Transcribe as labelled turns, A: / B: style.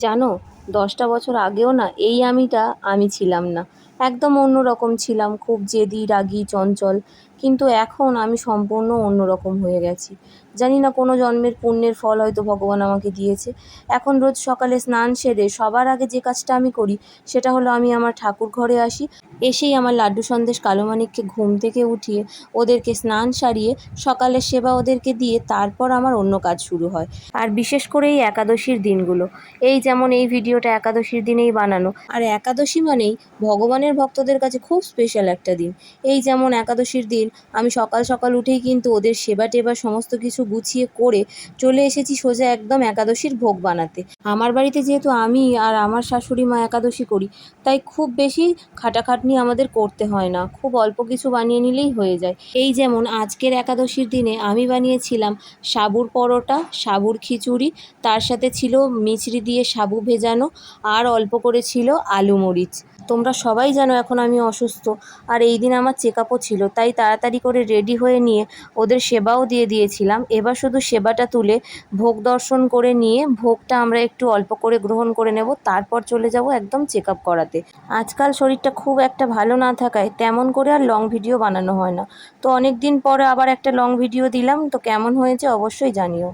A: জানো দশটা বছর আগেও না এই আমিটা আমি ছিলাম না। একদম অন্য রকম ছিলাম, খুব জেদি, রাগী, চঞ্চল। কিন্তু এখন আমি সম্পূর্ণ অন্য রকম হয়ে গেছি। জানি না কোনো জন্মের পুণ্যের ফল হয়তো ভগবান আমাকে দিয়েছে। এখন রোজ সকালে স্নান সেরে সবার আগে যে কাজটা আমি করি, সেটা হলো আমি আমার ঠাকুর ঘরে আসি, এসেই আমার লাড্ডু সন্দেশ কালো মানিককে ঘুম থেকে উঠিয়ে ওদেরকে স্নান সারিয়ে সকালের সেবা ওদেরকে দিয়ে তারপর আমার অন্য কাজ শুরু হয়। আর বিশেষ করে এই একাদশীর দিনগুলো। এই যেমন এই ভিডিওটা একাদশীর দিনেই বানানো, আর একাদশী মানেই ভগবানের ভক্তদের কাছে খুব স্পেশাল একটা দিন। এই যেমন একাদশীর দিন, আমি সকাল সকাল উঠেই কিন্তু ওদের সেবা টেবা সমস্ত কিছু গুছিয়ে করে চলে এসেছি সোজা একদম একাদশীর ভোগ বানাতে। আমার বাড়িতে যেহেতু আমি আর আমার শাশুড়ি মা একাদশী করি, তাই খুব বেশি খাটাখাটনি আমাদের করতে হয় না। খুব অল্প কিছু বানিয়ে নিলেই হয়ে যায়। এই যেমন আজকের একাদশীর দিনে আমি বানিয়েছিলাম সাবুর পরোটা, সাবুর খিচুড়ি, তার সাথে ছিল মিছরি দিয়ে সাবু ভেজানো, আর অল্প করে ছিল আলু মরিচ। তোমরা সবাই জানো এখন আমি অসুস্থ। আর এই দিন আমার চেক আপও ছিল, তাই তাড়াতাড়ি করে রেডি হয়ে নিয়ে ওদের সেবাও দিয়ে দিয়েছিলাম। এবার শুধু সেবাটা তুলে ভোগ দর্শন করে নিয়ে ভোগটা আমরা একটু অল্প করে গ্রহণ করে নেব, তারপর চলে যাব একদম চেক আপ করাতে। আজকাল শরীরটা খুব একটা ভালো না থাকায় তেমন করে আর লং ভিডিও বানানো হয় না। তো অনেক দিন পরে আবার একটা লং ভিডিও দিলাম, তো কেমন হয়েছে অবশ্যই জানিও।